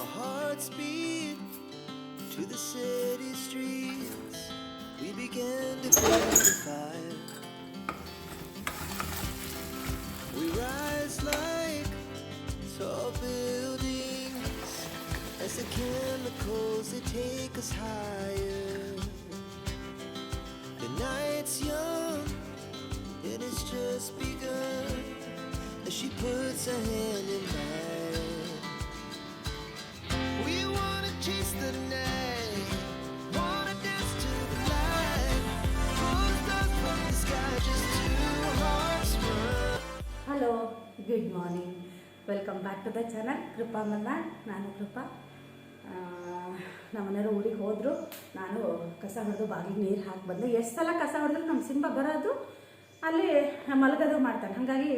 Our hearts beat to the city streets. We began to feel the fire. We rise like tall buildings as the chemicals they take us higher. The night's young and it's just begun as she puts her hand in mine. Hello good morning welcome back to the channel Krupa Malnad ನಾನು ಕೃಪಾ ನಮ್ಮನೆಯವರು ನಮ್ಮ ಮನೆಯವರು ಊರಿಗೆ ಹೋದರು. ನಾನು ಕಸ ಹೊಡೆದು ಬಾಗಿಲಿಗೆ ನೀರು ಹಾಕಿ ಬಂದೆ. ಎಷ್ಟು ಸಲ ಕಸ ಹೊಡೆದ್ರು ನಮ್ಮ ಸಿಂಬ ಬರೋದು ಅಲ್ಲಿ ಮಲಗೋದು ಮಾಡ್ತಾನೆ. ಹಾಗಾಗಿ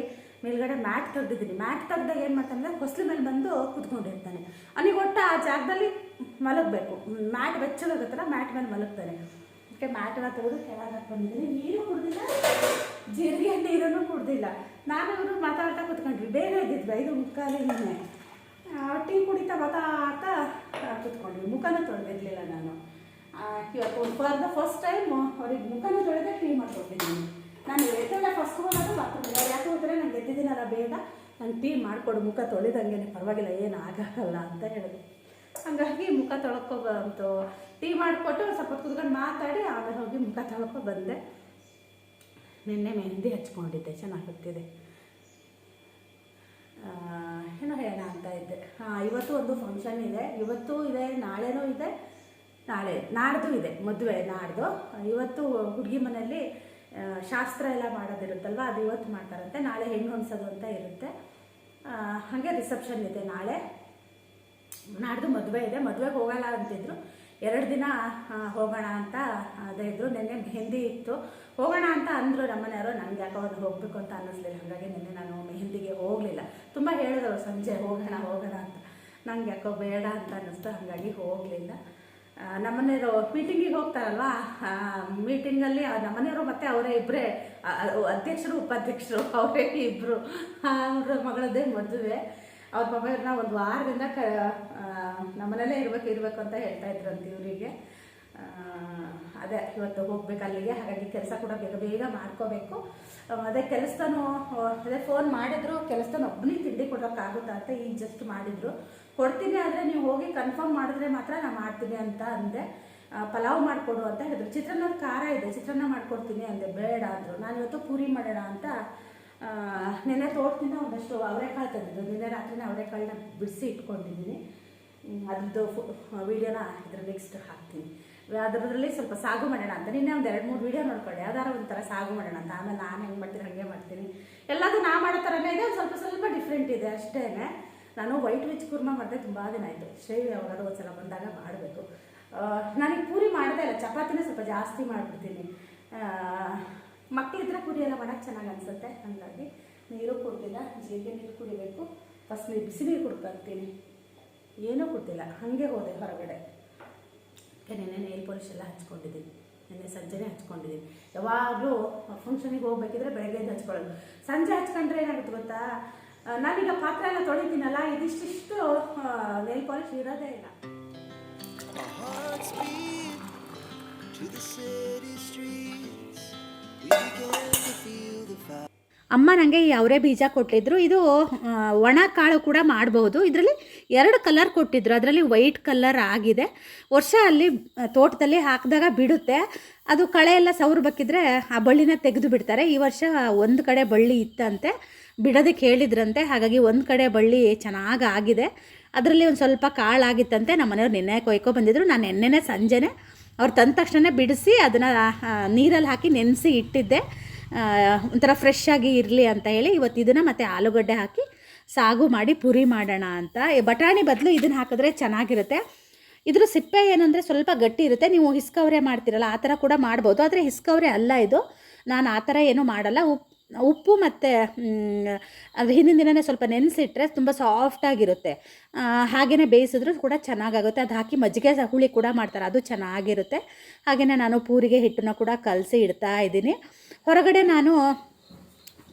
ಮೇಲ್ಗಡೆ ಮ್ಯಾಟ್ ತೆಗ್ದಿದ್ದೀನಿ. ಮ್ಯಾಟ್ ತೆಗ್ದಾಗ ಏನು ಮಾಡ್ತಾನೆ ಅಂದರೆ ಹೊಸ್ಲು ಮೇಲೆ ಬಂದು ಕುತ್ಕೊಂಡಿರ್ತಾನೆ. ಅವನಿಗೆ ಒಟ್ಟು ಆ ಜಾಗದಲ್ಲಿ ಮಲಗಬೇಕು. ಮ್ಯಾಟ್ ಬೆಚ್ಚಗಾಗುತ್ತಲ್ಲ, ಮ್ಯಾಟ್ ಮೇಲೆ ಮಲಗ್ತಾರೆ ಅದಕ್ಕೆ ಮ್ಯಾಟನ್ನ ತೆಗೆದು ಕೆಳಗೆ ಹಾಕೊಂಡಿದ್ದೀನಿ ನೀರು ಕುಡ್ದಿಲ್ಲ, ಜೀರಿಗೆ ನೀರನ್ನು ಕುಡ್ದಿಲ್ಲ. ನಾನು ಇವರು ಮಾತಾಡ್ತಾ ಕೂತ್ಕೊಂಡ್ವಿ. ಬೇಗ ಇದ್ದಿದ್ವಿ ಐದು ಮುಕ್ಕಾಲಿನೇ ಟೀ ಕುಡಿತಾ ಮಾತಾಡ್ತಾ ಕುತ್ಕೊಂಡ್ವಿ. ಮುಖನೂ ತೊಳೆದಿರ್ಲಿಲ್ಲ ನಾನು. ಇವತ್ತು ಫಾರ್ ದ ಫಸ್ಟ್ ಟೈಮ್ ಅವ್ರಿಗೆ ಮುಖನ ತೊಳೆದೇ ಟೀ ಮಾಡ್ಕೊಟ್ಟಿದ್ದೀನಿ ನಾನು. ಎದ್ದೆಲ್ಲ ಫಸ್ಟ್ ಹೋಗೋದು ಬಾತ್ರೂಮ್ ಯಾಕೆ ಹೋದರೆ ನಂಗೆ ಎದ್ದಿದ್ದೀನಲ್ಲ ಬೇಗ. ನಾನು ಟೀ ಮಾಡಿಕೊಡು ಮುಖ ತೊಳೆದಂಗೆ ಪರವಾಗಿಲ್ಲ, ಏನು ಆಗೋಲ್ಲ ಅಂತ ಹೇಳಿದ್ರು. ಹಂಗಾಗಿ ಮುಖ ತೊಳ್ಕೊ ಬಂತು. ಟೀ ಮಾಡಿಕೊಟ್ಟು ಸ್ವಲ್ಪ ಕುದ್ಕೊಂಡು ಕುತ್ಕೊಂಡು ಮಾತಾಡಿ, ಆಮೇಲೆ ಹೋಗಿ ಮುಖ ತೊಳ್ಕೊ ಬಂದೆ. ನಿನ್ನೆ ಮೆಹಂದಿ ಹಚ್ಕೊಂಡಿದ್ದೆ ಚೆನ್ನಾಗುತ್ತಿದೆ ಏನೋ ಹೇಳೋಣ ಅಂತ ಇದ್ದೆ. ಹಾಂ, ಇವತ್ತು ಒಂದು ಫಂಕ್ಷನ್ ಇದೆ. ಇವತ್ತು ಇದೆ, ನಾಳೆನೂ ಇದೆ. ನಾಳೆ, ನಾಡ್ದು ಇದೆ, ಮದುವೆ ನಾಡ್ದು. ಇವತ್ತು ಹುಡುಗಿ ಮನೆಯಲ್ಲಿ ಶಾಸ್ತ್ರ ಎಲ್ಲ ಮಾಡೋದಿರುತ್ತಲ್ವ, ಅದು ಇವತ್ತು ಮಾಡ್ತಾರಂತೆ. ನಾಳೆ ಹೆಂಗೆ ಹೊಂದ್ಸೋದು ಅಂತ ಇರುತ್ತೆ. ಹಾಗೆ ರಿಸೆಪ್ಷನ್ ಇದೆ ನಾಳೆ. ನಾಡ್ದು ಮದುವೆ ಇದೆ. ಮದುವೆಗೆ ಹೋಗಲ್ಲ ಅಂತಿದ್ರು. ಎರಡು ದಿನ ಹೋಗೋಣ ಅಂತ ಅದೇ ಇದ್ರು. ನಿನ್ನೆ ಮೆಹಂದಿ ಇತ್ತು. ಹೋಗೋಣ ಅಂತ ಅಂದರು ನಮ್ಮನೆಯವರು. ನನಗೆ ಯಾಕೋ ಅದು ಹೋಗಬೇಕು ಅಂತ ಅನ್ನಿಸ್ಲಿಲ್ಲ. ಹಾಗಾಗಿ ನಿನ್ನೆ ನಾನು ಮೆಹಂದಿಗೆ ಹೋಗಲಿಲ್ಲ. ತುಂಬ ಹೇಳಿದ್ರು ಸಂಜೆ ಹೋಗೋಣ ಹೋಗೋಣ ಅಂತ. ನಂಗೆ ಯಾಕೋ ಬೇಡ ಅಂತ ಅನ್ನಿಸ್ತು. ಹಾಗಾಗಿ ಹೋಗಲಿಲ್ಲ. ನಮ್ಮನೆಯವರು ಮೀಟಿಂಗಿಗೆ ಹೋಗ್ತಾರಲ್ವಾ? ಮೀಟಿಂಗಲ್ಲಿ ನಮ್ಮನೆಯವರು ಮತ್ತು ಅವರೇ ಇಬ್ಬರೇ ಅಧ್ಯಕ್ಷರು, ಉಪಾಧ್ಯಕ್ಷರು, ಅವರೇ ಇಬ್ಬರು ಅವ್ರ ಮಗಳದ್ದೇ ಮದುವೆ. ಅವ್ರ ಮಗಳನ್ನ ಒಂದು ವಾರದಿಂದ ಕ ನಮ್ಮನೇಲೇ ಇರಬೇಕು ಇರಬೇಕು ಅಂತ ಹೇಳ್ತಾ ಇದ್ರಂತೆ ಇವರಿಗೆ. ಅದೇ, ಇವತ್ತು ಹೋಗ್ಬೇಕು ಅಲ್ಲಿಗೆ, ಹಾಗಾಗಿ ಕೆಲಸ ಕೂಡ ಬೇಗ ಬೇಗ ಮಾಡ್ಕೋಬೇಕು. ಅದೇ ಕೆಲಸನೂ, ಅದೇ ಫೋನ್ ಮಾಡಿದ್ರು, ಕೆಲಸನ ಒಬ್ಬನಿಗೆ ತಿಂಡಿ ಕೊಡೋಕ್ಕಾಗುತ್ತಾ ಅಂತ ಈಗ ಜಸ್ಟ್ ಮಾಡಿದ್ರು. ಕೊಡ್ತೀನಿ ಆದರೆ ನೀವು ಹೋಗಿ ಕನ್ಫರ್ಮ್ ಮಾಡಿದ್ರೆ ಮಾತ್ರ ನಾನು ಮಾಡ್ತೀನಿ ಅಂತ ಅಂದೆ. ಪಲಾವ್ ಮಾಡಿಕೊಡು ಅಂತ ಹೇಳಿದ್ರು. ಚಿತ್ರಾನ್ನದ ಖಾರ ಇದೆ, ಚಿತ್ರಾನ್ನ ಮಾಡ್ಕೊಡ್ತೀನಿ ಅಂದೆ. ಬೇಡ ಅಂದರು. ನಾನು ಇವತ್ತು ಪೂರಿ ಮಾಡೋಣ ಅಂತ ನಿನ್ನೆ ತೋಟದಿಂದ ಒಂದಷ್ಟು ಅವರೆಕಾಳು ತಂದಿದ್ದು ನಿನ್ನೆ ರಾತ್ರಿನೇ ಅವರೆಕಾಳನ್ನ ಬಿಡಿಸಿ ಇಟ್ಕೊಂಡಿದ್ದೀನಿ. ಅದ್ರದ್ದು ವೀಡಿಯೋನ ಇದ್ರ ನೆಕ್ಸ್ಟ್ ಹಾಕ್ತೀನಿ. ಅದರದ್ರಲ್ಲಿ ಸ್ವಲ್ಪ ಸಾಗು ಮಾಡೋಣ ಅಂತ. ನಿನ್ನೆ ಒಂದು ಎರಡು ಮೂರು ವೀಡಿಯೋ ನೋಡ್ಕೊಳ್ಳಿ ಯಾವ್ದಾರ ಒಂಥರ ಸಾಗು ಮಾಡೋಣ ಅಂತ. ಆಮೇಲೆ ನಾನು ಹೆಂಗೆ ಮಾಡ್ತೀನಿ, ಹಾಗೆ ಮಾಡ್ತೀನಿ. ಎಲ್ಲದು ನಾ ಮಾಡೋ ಥರನೇ ಇದೆ ಸ್ವಲ್ಪ ಸ್ವಲ್ಪ ಡಿಫ್ರೆಂಟ್ ಇದೆ ಅಷ್ಟೇ ನಾನು ವೈಟ್ ರಿಚ್ ಕುರ್ಮ ಮಾಡಿದೆ ತುಂಬ ದಿನ ಆಯಿತು. ಶ್ರೇವಿ ಯಾವಾಗಾದ್ರೂ ಒಂದ್ಸಲ ಬಂದಾಗ ಮಾಡಬೇಕು. ನನಗೆ ಪೂರಿ ಮಾಡದೇ ಇಲ್ಲ. ಚಪಾತಿನೇ ಸ್ವಲ್ಪ ಜಾಸ್ತಿ ಮಾಡಿಬಿಡ್ತೀನಿ. ಮಕ್ಕಳಿದ್ರೆ ಪೂರಿ ಎಲ್ಲ ಮಾಡೋಕ್ಕೆ ಚೆನ್ನಾಗಿ ಅನಿಸುತ್ತೆ. ಹಾಗಾಗಿ ನೀರು ಕುಡ್ತಿಲ್ಲ ಜೀರಿಗೆ ನೀರು ಕುಡಿಬೇಕು. ಫಸ್ಟ್ ನೀರು ಬಿಸಿ ನೀರು ಕುಡ್ಕೊತೀನಿ. ಏನೂ ಗೊತ್ತಿಲ್ಲ. ಹಾಗೆ ಹೋದೆ ಹೊರಗಡೆ. ನೆನೆ ನೆನ್ನೆ ನೇಲ್ ಪಾಲಿಶ್ ಎಲ್ಲ ಹಚ್ಕೊಂಡಿದ್ದೀನಿ. ನೆನ್ನೆ ಸಂಜೆನೇ ಹಚ್ಕೊಂಡಿದ್ದೀನಿ. ಯಾವಾಗಲೂ ಫಂಕ್ಷನಿಗೆ ಹೋಗ್ಬೇಕಿದ್ರೆ ಬೆಳಗ್ಗೆ ಎದ್ದು ಹಚ್ಕೊಳ್ಳೋದು. ಸಂಜೆ ಹಚ್ಕೊಂಡ್ರೆ ಏನಾಗುತ್ತೆ ಗೊತ್ತಾ? ನಾನೀಗ ಪಾತ್ರ ಎಲ್ಲ ತೊಳಿತೀನಲ್ಲ ಇದಿಷ್ಟಿಷ್ಟು ನೇಲ್ ಪಾಲಿಶ್ ಇರೋದೇ ಇಲ್ಲ. ಅಮ್ಮ ನನಗೆ ಈ ಅವರೇ ಬೀಜ ಕೊಟ್ಟಿದ್ರು. ಇದು ಒಣ ಕಾಳು ಕೂಡ ಮಾಡಬಹುದು ಇದರಲ್ಲಿ ಎರಡು ಕಲರ್ ಕೊಟ್ಟಿದ್ರು. ಅದರಲ್ಲಿ ವೈಟ್ ಕಲರ್ ಆಗಿದೆ. ವರ್ಷ ಅಲ್ಲಿ ತೋಟದಲ್ಲಿ ಹಾಕಿದಾಗ ಬಿಡುತ್ತೆ. ಅದು ಕಳೆ ಎಲ್ಲ ಸೌರು ಬಕ್ಕಿದ್ರೆ ಆ ಬಳ್ಳಿನ ತೆಗೆದು ಬಿಡ್ತಾರೆ. ಈ ವರ್ಷ ಒಂದು ಕಡೆ ಬಳ್ಳಿ ಇತ್ತಂತೆ. ಬಿಡೋದಕ್ಕೆ ಹೇಳಿದ್ರಂತೆ. ಹಾಗಾಗಿ ಒಂದು ಕಡೆ ಬಳ್ಳಿ ಚೆನ್ನಾಗಿ ಆಗಿದೆ. ಅದರಲ್ಲಿ ಒಂದು ಸ್ವಲ್ಪ ಕಾಳಾಗಿತ್ತಂತೆ ನಮ್ಮ ಮನೆಯವ್ರು ನೆನ್ನೆ ಕೊಯ್ಕೊ ಬಂದಿದ್ರು. ನಾನು ನೆನ್ನೆನೇ ಸಂಜೆನೆ ಅವ್ರು ತಂದ ತಕ್ಷಣ ಬಿಡಿಸಿ ಅದನ್ನು ನೀರಲ್ಲಿ ಹಾಕಿ ನೆನೆಸಿ ಇಟ್ಟಿದ್ದೆ. ಒಂಥರ ಫ್ರೆಶ್ ಆಗಿ ಇರಲಿ ಅಂತ ಹೇಳಿ ಇವತ್ತು ಇದನ್ನು ಮತ್ತು ಆಲೂಗಡ್ಡೆ ಹಾಕಿ ಸಾಗು ಮಾಡಿ ಪುರಿ ಮಾಡೋಣ ಅಂತ. ಬಟಾಣಿ ಬದಲು ಇದನ್ನು ಹಾಕಿದ್ರೆ ಚೆನ್ನಾಗಿರುತ್ತೆ. ಇದ್ರ ಸಿಪ್ಪೆ ಏನಂದರೆ ಸ್ವಲ್ಪ ಗಟ್ಟಿ ಇರುತ್ತೆ. ನೀವು ಹಿಸ್ಕವರೆ ಮಾಡ್ತೀರಲ್ಲ, ಆ ಥರ ಕೂಡ ಮಾಡ್ಬೋದು. ಆದರೆ ಹಿಸ್ಕವರೆ ಅಲ್ಲ ಇದು. ನಾನು ಆ ಥರ ಏನೂ ಮಾಡಲ್ಲ. ಉಪ್ಪು ಉಪ್ಪು ಮತ್ತು ಅದು ಹಿಂದಿನ ದಿನನೇ ಸ್ವಲ್ಪ ನೆನೆಸಿಟ್ರೆ ತುಂಬ ಸಾಫ್ಟಾಗಿರುತ್ತೆ ಹಾಗೆಯೇ ಬೇಯಿಸಿದ್ರು ಕೂಡ ಚೆನ್ನಾಗಾಗುತ್ತೆ. ಅದು ಹಾಕಿ ಮಜ್ಜಿಗೆ ಹುಳಿ ಕೂಡ ಮಾಡ್ತಾರೆ. ಅದು ಚೆನ್ನಾಗಿರುತ್ತೆ. ಹಾಗೆಯೇ ನಾನು ಪೂರಿಗೆ ಹಿಟ್ಟನ್ನ ಕೂಡ ಕಲಸಿ ಇಡ್ತಾ ಇದ್ದೀನಿ. ಹೊರಗಡೆ ನಾನು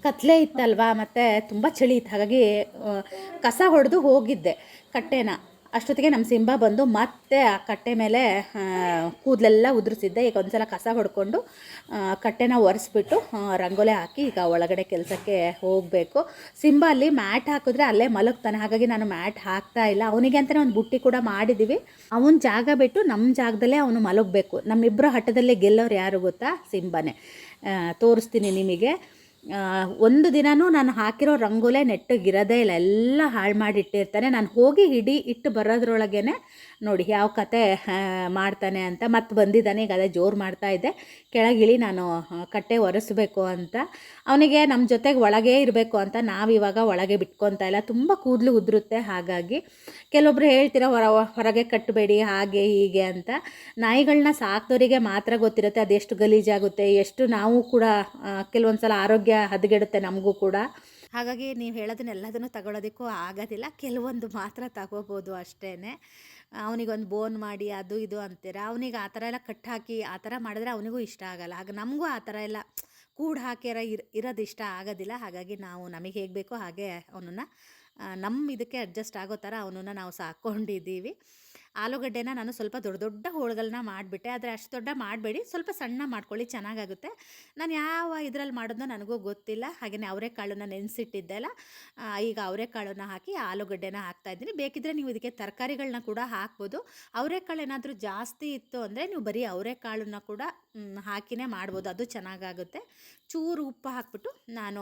ಕತ್ಲೆ ಇತ್ತಲ್ವಾ, ಮತ್ತು ತುಂಬ ಚಳಿ ಇತ್ತು. ಹಾಗಾಗಿ ಕಸ ಹೊಡೆದು ಹೋಗಿದ್ದೆ ಕಟ್ಟೆನ. ಅಷ್ಟೊತ್ತಿಗೆ ನಮ್ಮ ಸಿಂಬ ಬಂದು ಮತ್ತೆ ಆ ಕಟ್ಟೆ ಮೇಲೆ ಕೂದಲೆಲ್ಲ ಉದುರಿಸಿದ್ದೆ. ಈಗ ಒಂದ್ಸಲ ಕಸ ಹೊಡ್ಕೊಂಡು ಕಟ್ಟೆನ ಒರೆಸ್ಬಿಟ್ಟು ರಂಗೋಲೆ ಹಾಕಿ ಈಗ ಒಳಗಡೆ ಕೆಲಸಕ್ಕೆ ಹೋಗಬೇಕು. ಸಿಂಬ ಅಲ್ಲಿ ಮ್ಯಾಟ್ ಹಾಕಿದ್ರೆ ಅಲ್ಲೇ ಮಲಗ್ತಾನೆ. ಹಾಗಾಗಿ ನಾನು ಮ್ಯಾಟ್ ಹಾಕ್ತಾ ಇಲ್ಲ. ಅವನಿಗೆ ಅಂತಲೇ ಒಂದು ಬುಟ್ಟಿ ಕೂಡ ಮಾಡಿದ್ದೀವಿ ಅವನ ಜಾಗ ಬಿಟ್ಟು ನಮ್ಮ ಜಾಗದಲ್ಲೇ ಅವನು ಮಲಗಬೇಕು. ನಮ್ಮಿಬ್ಬರ ಹಠದಲ್ಲೇ ಗೆಲ್ಲೋರು ಯಾರು ಗೊತ್ತಾ? ಸಿಂಬನೇ. ತೋರಿಸ್ತೀನಿ ನಿಮಗೆ. ಒಂದು ದಿನವೂ ನಾನು ಹಾಕಿರೋ ರಂಗೋಲೆ ನೆಟ್ಟಗಿರೋದೇ ಇಲ್ಲ. ಎಲ್ಲ ಹಾಳು ಮಾಡಿಟ್ಟಿರ್ತಾನೆ. ನಾನು ಹೋಗಿ ಹಿಡಿ ಇಟ್ಟು ಬರೋದ್ರೊಳಗೇ ನೋಡಿ ಯಾವ ಕತೆ ಮಾಡ್ತಾನೆ ಅಂತ ಮತ್ತೆ ಬಂದಿದ್ದಾನೆ, ಈಗ ಅದೇ ಜೋರು ಮಾಡ್ತಾ ಇದ್ದೆ ಕೆಳಗಿಳಿ ನಾನು ಕಟ್ಟೆ ಒರೆಸಬೇಕು ಅಂತ. ಅವನಿಗೆ ನಮ್ಮ ಜೊತೆಗೆ ಒಳಗೆ ಇರಬೇಕು ಅಂತ ನಾವಿವಾಗ ಒಳಗೆ ಬಿಟ್ಕೊತಾ ಇಲ್ಲ. ತುಂಬ ಕೂದಲು ಉದುರುತ್ತೆ ಹಾಗಾಗಿ. ಕೆಲವೊಬ್ರು ಹೇಳ್ತೀರ, ಹೊರ, ಹೊರಗೆ ಕಟ್ಟಬೇಡಿ ಹಾಗೆ, ಹೀಗೆ ಅಂತ. ನಾಯಿಗಳನ್ನ ಸಾಕ್ದವರಿಗೆ ಮಾತ್ರ ಗೊತ್ತಿರುತ್ತೆ ಅದೆಷ್ಟು ಗಲೀಜಾಗುತ್ತೆ, ಎಷ್ಟು ನಾವು ಕೂಡ ಕೆಲವೊಂದು ಸಲ ಆರೋಗ್ಯ ಹದಗೆಡುತ್ತೆ ನಮಗೂ ಕೂಡ. ಹಾಗಾಗಿ ನೀವು ಹೇಳೋದನ್ನೆಲ್ಲದನ್ನು ತಗೊಳ್ಳೋದಕ್ಕೂ ಆಗೋದಿಲ್ಲ. ಕೆಲವೊಂದು ಮಾತ್ರ ತಗೋಬೋದು ಅಷ್ಟೇ ಅವನಿಗೊಂದು ಬೋನ್ ಮಾಡಿ, ಅದು ಇದು ಅಂತೀರ. ಅವನಿಗೆ ಆ ಥರ ಎಲ್ಲ ಕಟ್ ಹಾಕಿ ಆ ಥರ ಮಾಡಿದ್ರೆ ಅವನಿಗೂ ಇಷ್ಟ ಆಗಲ್ಲ. ಹಾಗೆ ನಮಗೂ ಆ ಥರ ಎಲ್ಲ ಕೂಡ ಹಾಕಿರ ಇರ್, ಇರೋದು ಇಷ್ಟ ಆಗೋದಿಲ್ಲ. ಹಾಗಾಗಿ ನಾವು ನಮಗೆ ಹೇಗೆ ಬೇಕೋ ಹಾಗೆ ಅವನನ್ನು ನಮ್ಮ ಇದಕ್ಕೆ ಅಡ್ಜಸ್ಟ್ ಆಗೋ ಥರ ಅವನನ್ನು ನಾವು ಸಾಕ್ಕೊಂಡಿದ್ದೀವಿ ಆಲೂಗಡ್ಡೆನ ನಾನು ಸ್ವಲ್ಪ ದೊಡ್ಡ ದೊಡ್ಡ ಹೋಳುಗಳನ್ನ ಮಾಡಿಬಿಟ್ಟೆ. ಆದರೆ ಅಷ್ಟು ದೊಡ್ಡ ಮಾಡಬೇಡಿ, ಸ್ವಲ್ಪ ಸಣ್ಣ ಮಾಡ್ಕೊಳ್ಳಿ, ಚೆನ್ನಾಗಾಗುತ್ತೆ. ನಾನು ಯಾವ ಇದರಲ್ಲಿ ಮಾಡೋದು ನನಗೂ ಗೊತ್ತಿಲ್ಲ. ಹಾಗೆಯೇ ಅವರೆಕಾಳನ್ನ ನೆನೆಸಿಟ್ಟಿದ್ದೆ ಅಲ್ಲ ಈಗ ಅವರೆಕಾಳನ್ನ ಹಾಕಿ ಆಲೂಗಡ್ಡೆನ ಹಾಕ್ತಾ ಇದ್ದೀನಿ. ಬೇಕಿದ್ರೆ ನೀವು ಇದಕ್ಕೆ ತರಕಾರಿಗಳನ್ನ ಕೂಡ ಹಾಕ್ಬೋದು. ಅವರೆಕಾಳು ಏನಾದರೂ ಜಾಸ್ತಿ ಇತ್ತು ಅಂದರೆ ನೀವು ಬರೀ ಅವರೆಕಾಳನ್ನ ಕೂಡ ಹಾಕಿನೇ ಮಾಡ್ಬೋದು. ಅದು ಚೆನ್ನಾಗಾಗುತ್ತೆ. ಚೂರು ಉಪ್ಪು ಹಾಕ್ಬಿಟ್ಟು ನಾನು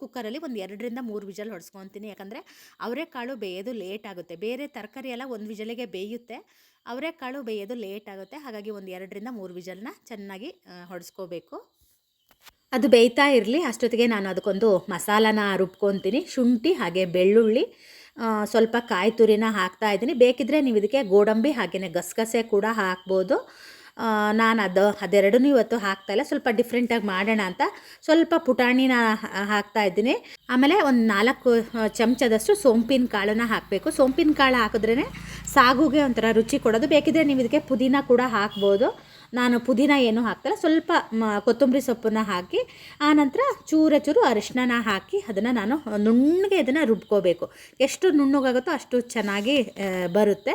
ಕುಕ್ಕರಲ್ಲಿ ಒಂದು ಎರಡರಿಂದ ಮೂರು ವಿಜಲ್ ಹೊಡ್ಸ್ಕೊತೀನಿ. ಯಾಕಂದರೆ ಅವರೆಕಾಳು ಬೇಯೋದು ಲೇಟ್ ಆಗುತ್ತೆ. ಬೇರೆ ತರಕಾರಿ ಎಲ್ಲ ಒಂದು ವಿಜಲಿಗೆ ಬೇಯುತ್ತೆ. ಅವರೆಕಾಳು ಬೇಯೋದು ಲೇಟ್ ಆಗುತ್ತೆ. ಹಾಗಾಗಿ ಒಂದು ಎರಡರಿಂದ ಮೂರು ವಿಜಲ್ನ ಚೆನ್ನಾಗಿ ಹೊಡೆಸ್ಕೋಬೇಕು. ಅದು ಬೇಯ್ತಾ ಇರಲಿ. ಅಷ್ಟೊತ್ತಿಗೆ ನಾನು ಅದಕ್ಕೊಂದು ಮಸಾಲಾನ ರುಬ್ಕೊತೀನಿ. ಶುಂಠಿ ಹಾಗೆ ಬೆಳ್ಳುಳ್ಳಿ ಸ್ವಲ್ಪ ಕಾಯಿ ತುರಿನ ಹಾಕ್ತಾ ಇದ್ದೀನಿ. ಬೇಕಿದ್ರೆ ನೀವು ಇದಕ್ಕೆ ಗೋಡಂಬಿ ಹಾಗೆಯೇ ಗಸಗಸೆ ಕೂಡ ಹಾಕ್ಬೋದು. ನಾನು ಅದು, ಅದೆರಡನ್ನೂ ಇವತ್ತು ಹಾಕ್ತಾ ಇಲ್ಲ. ಸ್ವಲ್ಪ ಡಿಫ್ರೆಂಟಾಗಿ ಮಾಡೋಣ ಅಂತ ಸ್ವಲ್ಪ ಪುಟಾಣಿನ ಹಾಕ್ತಾ ಇದ್ದೀನಿ. ಆಮೇಲೆ ಒಂದು ನಾಲ್ಕು ಚಮಚದಷ್ಟು ಸೋಂಪಿನ ಕಾಳನ್ನ ಹಾಕಬೇಕು. ಸೋಂಪಿನ ಕಾಳು ಹಾಕಿದ್ರೇ ಸಾಗುಗೆ ಒಂಥರ ರುಚಿ ಕೊಡೋದು. ಬೇಕಿದ್ರೆ ನೀವು ಇದಕ್ಕೆ ಪುದೀನ ಕೂಡ ಹಾಕ್ಬೋದು. ನಾನು ಪುದೀನ ಏನು ಹಾಕ್ತಾಯಿಲ್ಲ ಸ್ವಲ್ಪ ಕೊತ್ತಂಬರಿ ಸೊಪ್ಪನ್ನ ಹಾಕಿ ಆನಂತರ ಚೂರ ಚೂರು ಅರಿಶಿನ ಹಾಕಿ ಅದನ್ನು ನಾನು ನುಣ್ಣಗೆ ಇದನ್ನು ರುಬ್ಕೋಬೇಕು. ಎಷ್ಟು ನುಣ್ಣಗಾಗುತ್ತೋ ಅಷ್ಟು ಚೆನ್ನಾಗಿ ಬರುತ್ತೆ.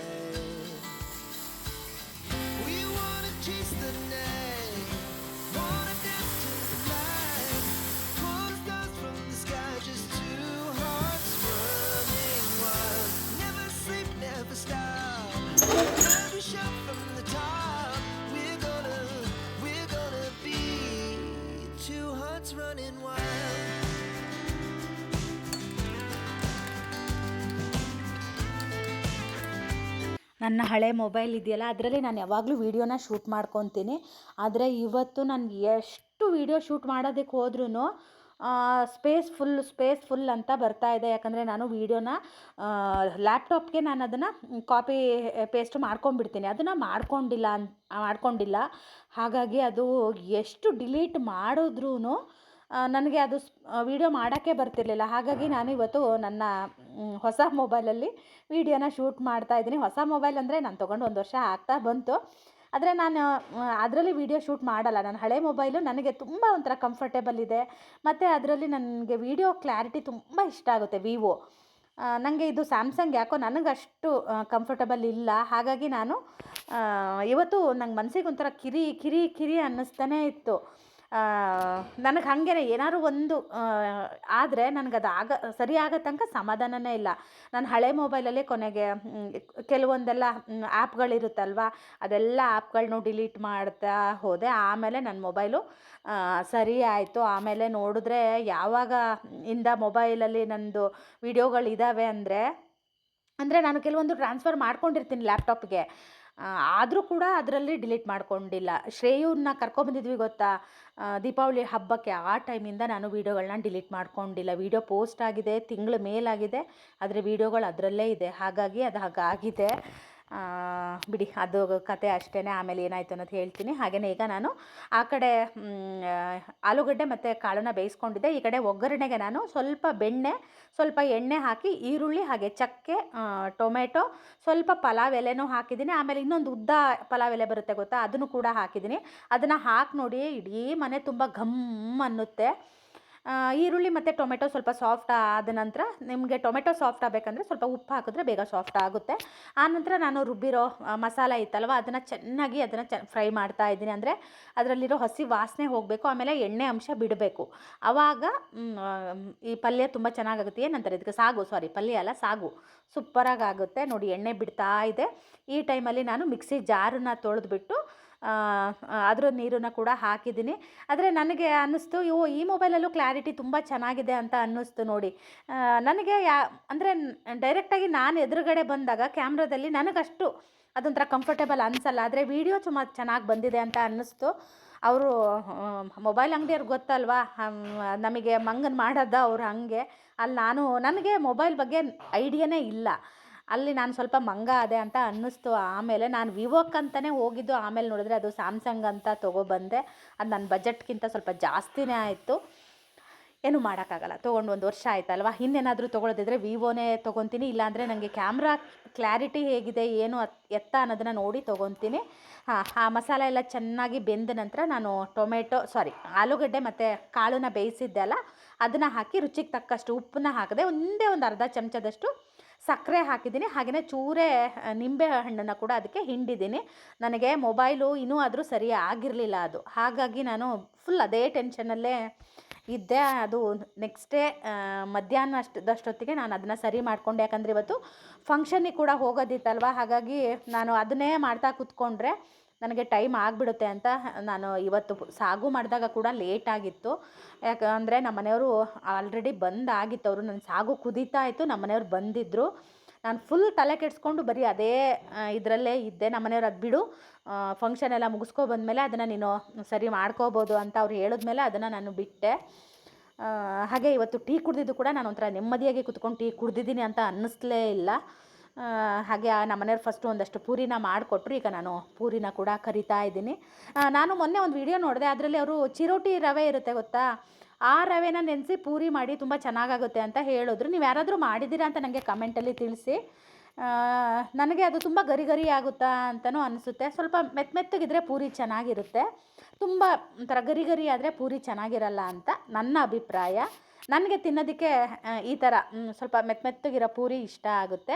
ನನ್ನ ಹಳೆ ಮೊಬೈಲ್ ಇದೆಯಲ್ಲ, ಅದರಲ್ಲಿ ನಾನು ಯಾವಾಗಲೂ ವೀಡಿಯೋನ ಶೂಟ್ ಮಾಡ್ಕೊತೀನಿ. ಆದರೆ ಇವತ್ತು ನಾನು ಎಷ್ಟು ವೀಡಿಯೋ ಶೂಟ್ ಮಾಡೋದಕ್ಕೆ ಹೋದ್ರೂ ಸ್ಪೇಸ್ ಫುಲ್ ಸ್ಪೇಸ್ ಫುಲ್ ಅಂತ ಬರ್ತಾ ಇದೆ. ಯಾಕಂದರೆ ನಾನು ವೀಡಿಯೋನ ಲ್ಯಾಪ್ಟಾಪ್ಗೆ ನಾನು ಅದನ್ನು ಕಾಪಿ ಪೇಸ್ಟ್ ಮಾಡ್ಕೊಂಡ್ಬಿಡ್ತೀನಿ. ಅದನ್ನು ಮಾಡ್ಕೊಂಡಿಲ್ಲ ಅನ್, ಮಾಡ್ಕೊಂಡಿಲ್ಲ. ಹಾಗಾಗಿ ಅದು ಎಷ್ಟು ಡಿಲೀಟ್ ಮಾಡಿದ್ರೂ ನನಗೆ ಅದು ವಿಡಿಯೋ ಮಾಡೋಕ್ಕೆ ಬರ್ತಿರ್ಲಿಲ್ಲ. ಹಾಗಾಗಿ ನಾನು ಇವತ್ತು ನನ್ನ ಹೊಸ ಮೊಬೈಲಲ್ಲಿ ವೀಡಿಯೋನ ಶೂಟ್ ಮಾಡ್ತಾ ಇದ್ದೀನಿ. ಹೊಸ ಮೊಬೈಲ್ ಅಂದರೆ ನಾನು ತೊಗೊಂಡು ಒಂದು ವರ್ಷ ಆಗ್ತಾ ಬಂತು. ಆದರೆ ನಾನು ಅದರಲ್ಲಿ ವೀಡಿಯೋ ಶೂಟ್ ಮಾಡಲ್ಲ. ನನ್ನ ಹಳೆ ಮೊಬೈಲು ನನಗೆ ತುಂಬ ಒಂಥರ ಕಂಫರ್ಟೇಬಲ್ ಇದೆ. ಮತ್ತು ಅದರಲ್ಲಿ ನನಗೆ ವೀಡಿಯೋ ಕ್ಲಾರಿಟಿ ತುಂಬ ಇಷ್ಟ ಆಗುತ್ತೆ ವಿವೋ ನನಗೆ ಇದು ಸ್ಯಾಮ್ಸಂಗ್ ಯಾಕೋ ನನಗಷ್ಟು ಕಂಫರ್ಟಬಲ್ ಇಲ್ಲ. ಹಾಗಾಗಿ ನಾನು ಇವತ್ತು ನಂಗೆ ಮನಸ್ಸಿಗೆ ಒಂಥರ ಕಿರಿ ಕಿರಿ ಕಿರಿ ಅನ್ನಿಸ್ತಾನೇ ಇತ್ತು. ನನಗೆ ಹಾಗೇನೆ ಏನಾದ್ರು ಒಂದು ಆದರೆ ನನಗದು ಆಗ ಸರಿ ಆಗೋ ತನಕ ಸಮಾಧಾನನೇ ಇಲ್ಲ. ನಾನು ಹಳೆ ಮೊಬೈಲಲ್ಲೇ ಕೊನೆಗೆ ಕೆಲವೊಂದೆಲ್ಲ ಆ್ಯಪ್ಗಳಿರುತ್ತಲ್ವ ಅದೆಲ್ಲ ಆ್ಯಪ್ಗಳನ್ನು ಡಿಲೀಟ್ ಮಾಡ್ತಾ ಹೋದೆ. ಆಮೇಲೆ ನನ್ನ ಮೊಬೈಲು ಸರಿ ಆಯಿತು. ಆಮೇಲೆ ನೋಡಿದ್ರೆ ಯಾವಾಗ ಇಂದ ಮೊಬೈಲಲ್ಲಿ ನನ್ನದು ವಿಡಿಯೋಗಳಿದ್ದಾವೆ ಅಂದರೆ ಅಂದರೆ ನಾನು ಕೆಲವೊಂದು ಟ್ರಾನ್ಸ್ಫರ್ ಮಾಡ್ಕೊಂಡಿರ್ತೀನಿ ಲ್ಯಾಪ್ಟಾಪ್ಗೆ. ಆದರೂ ಕೂಡ ಅದರಲ್ಲಿ ಡಿಲೀಟ್ ಮಾಡ್ಕೊಂಡಿಲ್ಲ. ಶ್ರೇಯವ್ರನ್ನ ಕರ್ಕೊಂಬಂದಿದ್ವಿ ಗೊತ್ತಾ? ದೀಪಾವಳಿ ಹಬ್ಬಕ್ಕೆ ಆ ಟೈಮಿಂದ ನಾನು ವೀಡಿಯೋಗಳನ್ನ ಡಿಲೀಟ್ ಮಾಡ್ಕೊಂಡಿಲ್ಲ. ವೀಡಿಯೋ ಪೋಸ್ಟ್ ಆಗಿದೆ, ತಿಂಗಳ ಮೇಲಾಗಿದೆ, ಆದರೆ ವೀಡಿಯೋಗಳು ಅದರಲ್ಲೇ ಇದೆ. ಹಾಗಾಗಿ ಅದು ಹಾಗಾಗಿದೆ. ಬಿಡಿ, ಅದು ಕತೆ ಅಷ್ಟೇ ಆಮೇಲೆ ಏನಾಯಿತು ಅನ್ನೋದು ಹೇಳ್ತೀನಿ. ಹಾಗೆಯೇ ಈಗ ನಾನು ಆ ಕಡೆ ಆಲೂಗಡ್ಡೆ ಮತ್ತು ಕಾಳನ್ನ ಬೇಯಿಸ್ಕೊಂಡಿದ್ದೆ. ಈ ಕಡೆ ಒಗ್ಗರಣೆಗೆ ನಾನು ಸ್ವಲ್ಪ ಬೆಣ್ಣೆ, ಸ್ವಲ್ಪ ಎಣ್ಣೆ ಹಾಕಿ, ಈರುಳ್ಳಿ ಹಾಗೆ ಚಕ್ಕೆ ಟೊಮೆಟೊ, ಸ್ವಲ್ಪ ಪಲಾವ್ ಎಲೆನೂ ಹಾಕಿದ್ದೀನಿ. ಆಮೇಲೆ ಇನ್ನೊಂದು ಉದ್ದ ಪಲಾವ್ ಎಲೆ ಬರುತ್ತೆ ಗೊತ್ತಾ, ಅದನ್ನು ಕೂಡ ಹಾಕಿದ್ದೀನಿ. ಅದನ್ನು ಹಾಕಿ ನೋಡಿ ಇಡೀ ಮನೆ ತುಂಬ ಘಮ್ ಅನ್ನುತ್ತೆ. ಈರುಳ್ಳಿ ಮತ್ತು ಟೊಮೆಟೊ ಸ್ವಲ್ಪ ಸಾಫ್ಟ್ ಆದ ನಂತರ ನಿಮಗೆ ಟೊಮೆಟೊ ಸಾಫ್ಟ್ ಆಗಬೇಕಂದ್ರೆ ಸ್ವಲ್ಪ ಉಪ್ಪು ಹಾಕಿದ್ರೆ ಬೇಗ ಸಾಫ್ಟ್ ಆಗುತ್ತೆ. ಆನಂತರ ನಾನು ರುಬ್ಬಿರೋ ಮಸಾಲ ಇತ್ತಲ್ವ, ಅದನ್ನು ಚೆನ್ನಾಗಿ ಅದನ್ನು ಚ ಫ್ರೈ ಮಾಡ್ತಾ ಇದ್ದೀನಿ. ಅಂದರೆ ಅದರಲ್ಲಿರೋ ಹಸಿ ವಾಸನೆ ಹೋಗಬೇಕು, ಆಮೇಲೆ ಎಣ್ಣೆ ಅಂಶ ಬಿಡಬೇಕು. ಆವಾಗ ಈ ಪಲ್ಯ ತುಂಬ ಚೆನ್ನಾಗಾಗುತ್ತೆ. ಏನಂತಾರೆ ಇದಕ್ಕೆ? ಸಾಗು ಸಾರಿ ಪಲ್ಯ ಅಲ್ಲ, ಸಾಗು. ಸೂಪರಾಗಿ ಆಗುತ್ತೆ ನೋಡಿ, ಎಣ್ಣೆ ಬಿಡ್ತಾ ಇದೆ. ಈ ಟೈಮಲ್ಲಿ ನಾನು ಮಿಕ್ಸಿ ಜಾರನ್ನ ತೊಳೆದ್ಬಿಟ್ಟು ಅದರ ನೀರನ್ನು ಕೂಡ ಹಾಕಿದ್ದೀನಿ. ಆದರೆ ನನಗೆ ಅನ್ನಿಸ್ತು ಇವು ಈ ಮೊಬೈಲಲ್ಲೂ ಕ್ಲಾರಿಟಿ ತುಂಬ ಚೆನ್ನಾಗಿದೆ ಅಂತ ಅನ್ನಿಸ್ತು ನೋಡಿ. ನನಗೆ ಯಾ, ಅಂದರೆ ಡೈರೆಕ್ಟಾಗಿ ನಾನು ಎದುರುಗಡೆ ಬಂದಾಗ ಕ್ಯಾಮ್ರಾದಲ್ಲಿ ನನಗಷ್ಟು ಅದೊಂಥರ ಕಂಫರ್ಟೇಬಲ್ ಅನಿಸಲ್ಲ. ಆದರೆ ವಿಡಿಯೋ ತುಂಬ ಚೆನ್ನಾಗಿ ಬಂದಿದೆ ಅಂತ ಅನ್ನಿಸ್ತು. ಅವರು ಮೊಬೈಲ್ ಅಂಗಡಿಯವ್ರಿಗೆ ಗೊತ್ತಲ್ವಾ? ನಮಗೆ ಮಂಗನ್ ಮಾಡೋದ ಅವ್ರು ಹಾಗೆ. ಅಲ್ಲಿ ನಾನು, ನನಗೆ ಮೊಬೈಲ್ ಬಗ್ಗೆ ಐಡಿಯಾನೇ ಇಲ್ಲ. ಅಲ್ಲಿ ನಾನು ಸ್ವಲ್ಪ ಮಂಗ ಅದೆ ಅಂತ ಅನ್ನಿಸ್ತು. ಆಮೇಲೆ ನಾನು ವಿವೋಕ್ಕಂತಲೇ ಹೋಗಿದ್ದು. ಆಮೇಲೆ ನೋಡಿದ್ರೆ ಅದು ಸ್ಯಾಮ್ಸಂಗ್ ಅಂತ ತೊಗೊಬಂದೆ. ಅದು ನನ್ನ ಬಜೆಟ್ಗಿಂತ ಸ್ವಲ್ಪ ಜಾಸ್ತಿನೇ ಆಯಿತು. ಏನು ಮಾಡೋಕ್ಕಾಗಲ್ಲ. ತೊಗೊಂಡು ಒಂದು ವರ್ಷ ಆಯ್ತಲ್ವ? ಇನ್ನೇನಾದರೂ ತೊಗೊಳೋದಿದ್ರೆ ವಿವೋನೇ ತೊಗೊತೀನಿ. ಇಲ್ಲಾಂದರೆ ನನಗೆ ಕ್ಯಾಮ್ರಾ ಕ್ಲಾರಿಟಿ ಹೇಗಿದೆ, ಏನು ಎತ್ತ ಅನ್ನೋದನ್ನು ನೋಡಿ ತೊಗೊತೀನಿ. ಆ ಮಸಾಲೆ ಎಲ್ಲ ಚೆನ್ನಾಗಿ ಬೆಂದ ನಂತರ ನಾನು ಟೊಮೆಟೊ, ಸಾರಿ, ಆಲೂಗಡ್ಡೆ ಮತ್ತು ಕಾಳನ್ನ ಬೇಯಿಸಿದ್ದೆ ಅಲ್ಲ, ಅದನ್ನು ಹಾಕಿ ರುಚಿಗೆ ತಕ್ಕಷ್ಟು ಉಪ್ಪನ್ನ ಹಾಕಿದೆ ಒಂದೇ ಒಂದು ಅರ್ಧ ಚಮಚದಷ್ಟು ಸಕ್ಕರೆ ಹಾಕಿದ್ದೀನಿ. ಹಾಗೆಯೇ ಚೂರೆ ನಿಂಬೆ ಹಣ್ಣನ್ನು ಕೂಡ ಅದಕ್ಕೆ ಹಿಂಡಿದ್ದೀನಿ. ನನಗೆ ಮೊಬೈಲು ಇನ್ನೂ ಆದರೂ ಸರಿ ಆಗಿರಲಿಲ್ಲ ಅದು. ಹಾಗಾಗಿ ನಾನು ಫುಲ್ ಅದೇ ಟೆನ್ಷನಲ್ಲೇ ಇದ್ದೆ. ಅದು ನೆಕ್ಸ್ಟ್ ಡೇ ಮಧ್ಯಾಹ್ನ ಅಷ್ಟದಷ್ಟೊತ್ತಿಗೆ ನಾನು ಅದನ್ನು ಸರಿ ಮಾಡಿಕೊಂಡೆ. ಯಾಕಂದರೆ ಇವತ್ತು ಫಂಕ್ಷನಿಗೆ ಕೂಡ ಹೋಗೋದಿತ್ತಲ್ವ? ಹಾಗಾಗಿ ನಾನು ಅದನ್ನೇ ಮಾಡ್ತಾ ಕೂತ್ಕೊಂಡ್ರೆ ನನಗೆ ಟೈಮ್ ಆಗಿಬಿಡುತ್ತೆ ಅಂತ ನಾನು ಇವತ್ತು ಸಾಗು ಮಾಡಿದಾಗ ಕೂಡ ಲೇಟ್ ಆಗಿತ್ತು. ಯಾಕಂದರೆ ನಮ್ಮ ಮನೆಯವರು ಆಲ್ರೆಡಿ ಬಂದಾಗಿತ್ತು ಅವರು. ನನ್ನ ಸಾಗು ಕುದೀತಾ ಇತ್ತು. ನಮ್ಮ ಮನೆಯವ್ರು ಬಂದಿದ್ದರು ನಾನು ಫುಲ್ ತಲೆ ಕೆಡಿಸ್ಕೊಂಡು ಬರೀ ಅದೇ ಇದರಲ್ಲೇ ಇದ್ದೆ. ನಮ್ಮ ಮನೆಯವ್ರು ಅದು ಬಿಡು ಫಂಕ್ಷನ್ ಎಲ್ಲ ಮುಗಿಸ್ಕೊ ಬಂದಮೇಲೆ ಅದನ್ನು ನೀನು ಸರಿ ಮಾಡ್ಕೋಬೋದು ಅಂತ ಅವ್ರು ಹೇಳಿದ್ಮೇಲೆ ಅದನ್ನು ನಾನು ಬಿಟ್ಟೆ. ಹಾಗೆ ಇವತ್ತು ಟೀ ಕುಡಿದಿದ್ದು ಕೂಡ ನಾನು ಒಂಥರ ನೆಮ್ಮದಿಯಾಗಿ ಕುತ್ಕೊಂಡು ಟೀ ಕುಡ್ದಿದ್ದೀನಿ ಅಂತ ಅನ್ನಿಸ್ಲೇ ಇಲ್ಲ. ಹಾಗೆ ಆ ನಮ್ಮನೆಯವ್ರು ಫಸ್ಟು ಒಂದಷ್ಟು ಪೂರಿನ ಮಾಡಿಕೊಟ್ರು. ಈಗ ನಾನು ಪೂರಿನ ಕೂಡ ಕರಿತಾ ಇದ್ದೀನಿ. ನಾನು ಮೊನ್ನೆ ಒಂದು ವಿಡಿಯೋ ನೋಡಿದೆ, ಅದರಲ್ಲಿ ಅವರು ಚಿರೋಟಿ ರವೆ ಇರುತ್ತೆ ಗೊತ್ತಾ? ಆ ರವೆನ ನೆನೆಸಿ ಪೂರಿ ಮಾಡಿ ತುಂಬ ಚೆನ್ನಾಗಾಗುತ್ತೆ ಅಂತ ಹೇಳಿದ್ರು. ನೀವು ಯಾರಾದರೂ ಮಾಡಿದ್ದೀರಾ ಅಂತ ನನಗೆ ಕಮೆಂಟಲ್ಲಿ ತಿಳಿಸಿ. ನನಗೆ ಅದು ತುಂಬ ಗರಿ ಗರಿ ಆಗುತ್ತಾ ಅಂತಲೂ ಅನಿಸುತ್ತೆ. ಸ್ವಲ್ಪ ಮೆತ್ತ ಮೆತ್ತಗಿದ್ರೆ ಪೂರಿ ಚೆನ್ನಾಗಿರುತ್ತೆ. ತುಂಬ ಒಂಥರ ಗರಿ ಗರಿ ಆದರೆ ಪೂರಿ ಚೆನ್ನಾಗಿರಲ್ಲ ಅಂತ ನನ್ನ ಅಭಿಪ್ರಾಯ. ನನಗೆ ತಿನ್ನೋದಕ್ಕೆ ಈ ಥರ ಸ್ವಲ್ಪ ಮೆತ್ತಮೆತ್ತಗಿರೋ ಪೂರಿ ಇಷ್ಟ ಆಗುತ್ತೆ.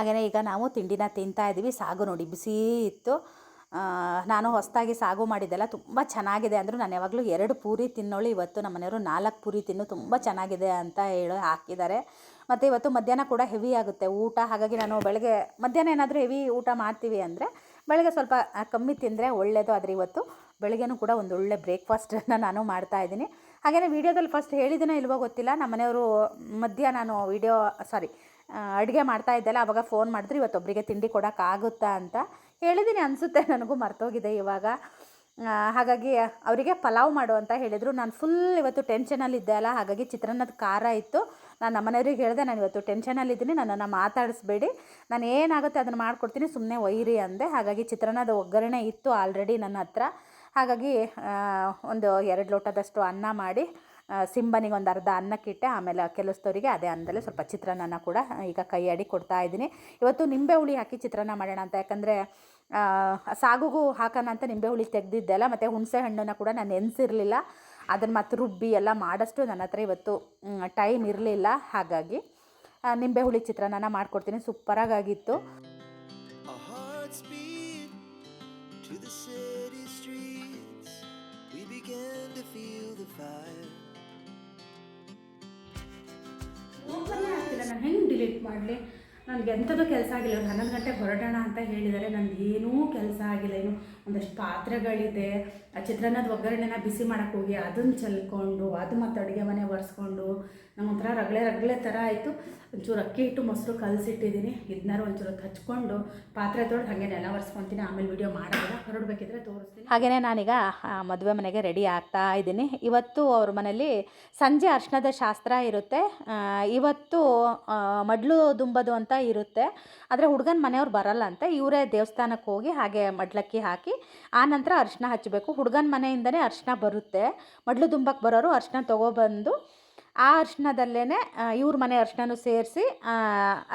ಹಾಗೆಯೇ ಈಗ ನಾವು ತಿಂಡಿನ ತಿಂತಾ ಇದ್ದೀವಿ, ಸಾಗು ನೋಡಿ, ಬಿಸಿ ಇತ್ತು. ನಾನು ಹೊಸದಾಗಿ ಸಾಗು ಮಾಡಿದ್ದೆಲ್ಲ ತುಂಬ ಚೆನ್ನಾಗಿದೆ ಅಂದರು ನಾನು ಯಾವಾಗಲೂ ಎರಡು ಪೂರಿ ತಿನ್ನೋಳು, ಇವತ್ತು ನಮ್ಮ ಮನೆಯವರು ನಾಲ್ಕು ಪೂರಿ ತಿನ್ನು, ತುಂಬ ಚೆನ್ನಾಗಿದೆ ಅಂತ ಹೇಳಿ ಹಾಕಿದ್ದಾರೆ. ಮತ್ತು ಇವತ್ತು ಮಧ್ಯಾಹ್ನ ಕೂಡ ಹೆವಿ ಆಗುತ್ತೆ ಊಟ, ಹಾಗಾಗಿ ನಾನು ಬೆಳಗ್ಗೆ, ಮಧ್ಯಾಹ್ನ ಏನಾದರೂ ಹೆವಿ ಊಟ ಮಾಡ್ತೀವಿ ಅಂದರೆ ಬೆಳಗ್ಗೆ ಸ್ವಲ್ಪ ಕಮ್ಮಿ ತಿಂದರೆ ಒಳ್ಳೆಯದು ಆದರೆ ಇವತ್ತು ಬೆಳಗ್ಗೆನೂ ಕೂಡ ಒಂದು ಒಳ್ಳೆ ಬ್ರೇಕ್ಫಾಸ್ಟನ್ನು ನಾನು ಮಾಡ್ತಾ ಇದ್ದೀನಿ. ಹಾಗೆಯೇ ವೀಡಿಯೋದಲ್ಲಿ ಫಸ್ಟ್ ಹೇಳಿದ್ದೀನೋ ಇಲ್ವೋ ಗೊತ್ತಿಲ್ಲ, ನಮ್ಮ ಮನೆಯವರು ಮಧ್ಯ ನಾನು ವೀಡಿಯೋ ಸಾರಿ ಅಡುಗೆ ಮಾಡ್ತಾ ಇದ್ದೆಲ್ಲ, ಅವಾಗ ಫೋನ್ ಮಾಡಿದ್ರು ಇವತ್ತೊಬ್ಬರಿಗೆ ತಿಂಡಿ ಕೊಡೋಕ್ಕಾಗುತ್ತಾ ಅಂತ ಹೇಳಿದ್ದೀನಿ ಅನಿಸುತ್ತೆ, ನನಗೂ ಮರ್ತೋಗಿದೆ ಇವಾಗ. ಹಾಗಾಗಿ ಅವರಿಗೆ ಪಲಾವ್ ಮಾಡು ಅಂತ ಹೇಳಿದರು. ನಾನು ಫುಲ್ ಇವತ್ತು ಟೆನ್ಷನಲ್ಲಿದ್ದೆ ಅಲ್ಲ ಹಾಗಾಗಿ ಚಿತ್ರಾನ್ನದ ಖಾರ ಇತ್ತು. ನಾನು ನಮ್ಮನೆಯವ್ರಿಗೆ ಹೇಳಿದೆ, ನಾನು ಇವತ್ತು ಟೆನ್ಷನಲ್ಲಿದ್ದೀನಿ ನನ್ನನ್ನು ಮಾತಾಡಿಸ್ಬೇಡಿ. ನಾನು ಏನಾಗುತ್ತೆ ಅದನ್ನು ಮಾಡಿಕೊಡ್ತೀನಿ ಸುಮ್ಮನೆ ಒಯ್ಯಿರಿ ಅಂದೆ. ಹಾಗಾಗಿ ಚಿತ್ರಾನ್ನದ ಒಗ್ಗರಣೆ ಇತ್ತು ಆಲ್ರೆಡಿ ನನ್ನ ಹತ್ರ. ಹಾಗಾಗಿ ಒಂದು ಎರಡು ಲೋಟದಷ್ಟು ಅನ್ನ ಮಾಡಿ ಸಿಂಬನಿಗೆ ಒಂದು ಅರ್ಧ ಅನ್ನಕ್ಕಿಟ್ಟೆ ಆಮೇಲೆ ಕೆಲಸದವರಿಗೆ ಅದೇ ಅನ್ನದಲ್ಲೇ ಸ್ವಲ್ಪ ಚಿತ್ರಾನ್ನ ಕೂಡ ಈಗ ಕೈಯಾಡಿ ಕೊಡ್ತಾ ಇದ್ದೀನಿ. ಇವತ್ತು ನಿಂಬೆ ಹುಳಿ ಹಾಕಿ ಚಿತ್ರಾನ್ನ ಮಾಡೋಣ ಅಂತ, ಯಾಕಂದರೆ ಸಾಗುಗೂ ಹಾಕೋಣ ಅಂತ ನಿಂಬೆ ಹುಳಿ ತೆಗೆದಿದ್ದೆ ಅಲ್ಲ, ಮತ್ತು ಹುಣಸೆ ಹಣ್ಣನ್ನು ಕೂಡ ನಾನು ನೆನೆಸಿರಲಿಲ್ಲ ಅದನ್ನು ಮತ್ತೆ ರುಬ್ಬಿ ಎಲ್ಲ ಮಾಡೋಷ್ಟು ನನ್ನ ಹತ್ರ ಇವತ್ತು ಟೈಮ್ ಇರಲಿಲ್ಲ. ಹಾಗಾಗಿ ನಿಂಬೆ ಹುಳಿ ಚಿತ್ರಾನ್ನ ಮಾಡಿಕೊಡ್ತೀನಿ. ಸೂಪರಾಗಿತ್ತು feel the fire. ಹೆಂಗೆ ಡಿಲೀಟ್ ಮಾಡಲಿ? ನನಗೆ ಎಂಥದ್ದು ಕೆಲಸ ಆಗಿಲ್ಲ. ಒಂದು ಹನ್ನೊಂದು ಗಂಟೆಗೆ ಹೊರಡೋಣ ಅಂತ ಹೇಳಿದರೆ. ನನಗೆ ಏನೂ ಕೆಲಸ ಆಗಿಲ್ಲ ಏನು ಒಂದಷ್ಟು ಪಾತ್ರೆಗಳಿದೆ. ಆ ಚಿತ್ರಾನ್ನದ ಒಗ್ಗರಣೆನ ಬಿಸಿ ಮಾಡೋಕ್ಕೆ ಹೋಗಿ ಅದನ್ನು ಚೆಲ್ಕೊಂಡು, ಅದು ಮತ್ತು ಅಡುಗೆ ಮನೆ ಒರೆಸ್ಕೊಂಡು ಒಂಥರ ರಗಳೆ ರಗಳೆ ಥರ ಆಯಿತು. ಒಂಚೂರು ಅಕ್ಕಿ ಹಿಟ್ಟು ಮೊಸರು ಕಲಸಿಟ್ಟಿದ್ದೀನಿ. ಇದನ್ನಾರು ಒಂಚೂರು ಹಚ್ಕೊಂಡು ಪಾತ್ರೆ ತೊಳೆದು ಹಾಗೆ ನೆಲ ಒರೆಸ್ಕೊತೀನಿ. ಆಮೇಲೆ ವಿಡಿಯೋ ಮಾಡೋದಿಲ್ಲ, ಹೊರಡ್ಬೇಕಿದ್ರೆ ತೋರಿಸ್ತೀನಿ. ಹಾಗೆಯೇ ನಾನೀಗ ಮದುವೆ ಮನೆಗೆ ರೆಡಿ ಆಗ್ತಾ ಇದ್ದೀನಿ. ಇವತ್ತು ಅವ್ರ ಮನೇಲಿ ಸಂಜೆ ಅರ್ಶನದ ಶಾಸ್ತ್ರ ಇರುತ್ತೆ. ಇವತ್ತು ಮಡ್ಲು ದುಂಬದು ಅಂತ ಇರುತ್ತೆ. ಆದರೆ ಹುಡುಗನ ಮನೆಯವ್ರು ಬರಲ್ಲ ಅಂತ ಇವರೇ ದೇವಸ್ಥಾನಕ್ಕೆ ಹೋಗಿ ಹಾಗೆ ಮಡ್ಲಕ್ಕಿ ಹಾಕಿ, ಆ ನಂತರ ಅರಿಶಿನ ಹಚ್ಚಬೇಕು ಹುಡುಗನ ಮನೆಯಿಂದನೇ ಅರ್ಶನ ಬರುತ್ತೆ. ಮಡ್ಲು ದುಂಬಕ್ಕೆ ಬರೋರು ಅರ್ಶನ ತೊಗೊಬಂದು ಆ ಅರಿಶಿನದಲ್ಲೇ ಇವ್ರ ಮನೆ ಅರಿಶಿನೂ ಸೇರಿಸಿ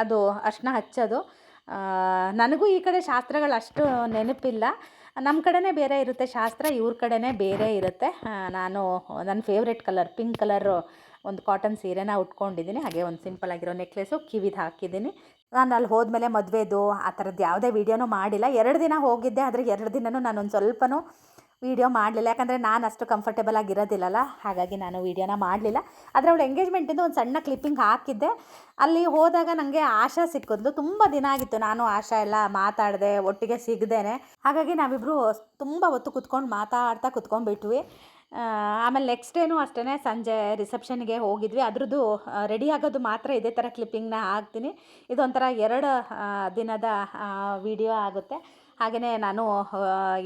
ಅದು ಅರಿಶಿನ ಹಚ್ಚೋದು. ನನಗೂ ಈ ಕಡೆ ಶಾಸ್ತ್ರಗಳು ಅಷ್ಟು ನೆನಪಿಲ್ಲ. ನಮ್ಮ ಕಡೆನೇ ಬೇರೆ ಇರುತ್ತೆ ಶಾಸ್ತ್ರ, ಇವ್ರ ಕಡೆನೇ ಬೇರೆ ಇರುತ್ತೆ. ನಾನು ನನ್ನ ಫೇವ್ರೆಟ್ ಕಲರ್ ಪಿಂಕ್ ಕಲರು ಒಂದು ಕಾಟನ್ ಸೀರೆನ ಉಟ್ಕೊಂಡಿದ್ದೀನಿ. ಹಾಗೆ ಒಂದು ಸಿಂಪಲ್ ಆಗಿರೋ ನೆಕ್ಲೆಸು ಕಿವಿದು ಹಾಕಿದ್ದೀನಿ. ನಾನು ಅಲ್ಲಿ ಹೋದ್ಮೇಲೆ ಮದುವೆದು, ಆ ಥರದ್ದು ಯಾವುದೇ ವೀಡಿಯೋನೂ ಮಾಡಿಲ್ಲ. ಎರಡು ದಿನ ಹೋಗಿದ್ದೆ, ಆದರೆ ಎರಡು ದಿನವೂ ನಾನೊಂದು ಸ್ವಲ್ಪನೂ ವೀಡಿಯೋ ಮಾಡಲಿಲ್ಲ. ಯಾಕಂದರೆ ನಾನು ಅಷ್ಟು ಕಂಫರ್ಟೇಬಲ್ ಆಗಿರೋದಿಲ್ಲಲ್ಲ ಹಾಗಾಗಿ ನಾನು ವೀಡಿಯೋನ ಮಾಡಲಿಲ್ಲ. ಆದರೆ ಅವಳು ಎಂಗೇಜ್ಮೆಂಟಿಂದ ಒಂದು ಸಣ್ಣ ಕ್ಲಿಪ್ಪಿಂಗ್ ಹಾಕಿದ್ದೆ. ಅಲ್ಲಿ ಹೋದಾಗ ನನಗೆ ಆಶಾ ಸಿಕ್ಕಿದ್ಲು. ತುಂಬ ದಿನ ಆಗಿತ್ತು ನಾನು ಆಶಾ ಎಲ್ಲ ಮಾತಾಡಿದೆ, ಒಟ್ಟಿಗೆ ಸಿಗದೇನೆ. ಹಾಗಾಗಿ ನಾವಿಬ್ಬರು ತುಂಬ ಹೊತ್ತು ಕುತ್ಕೊಂಡು ಮಾತಾಡ್ತಾ ಕುತ್ಕೊಂಡ್ಬಿಟ್ವಿ ಆಮೇಲೆ ನೆಕ್ಸ್ಟ್ ಡೇನೂ ಅಷ್ಟೇ ಸಂಜೆ ರಿಸೆಪ್ಷನ್ಗೆ ಹೋಗಿದ್ವಿ. ಅದರದ್ದು ರೆಡಿ ಆಗೋದು ಮಾತ್ರ ಇದೇ ಥರ ಕ್ಲಿಪ್ಪಿಂಗ್ನ ಹಾಕ್ತೀನಿ. ಇದೊಂಥರ ಎರಡು ದಿನದ ವಿಡಿಯೋ ಆಗುತ್ತೆ. ಹಾಗೆಯೇ ನಾನು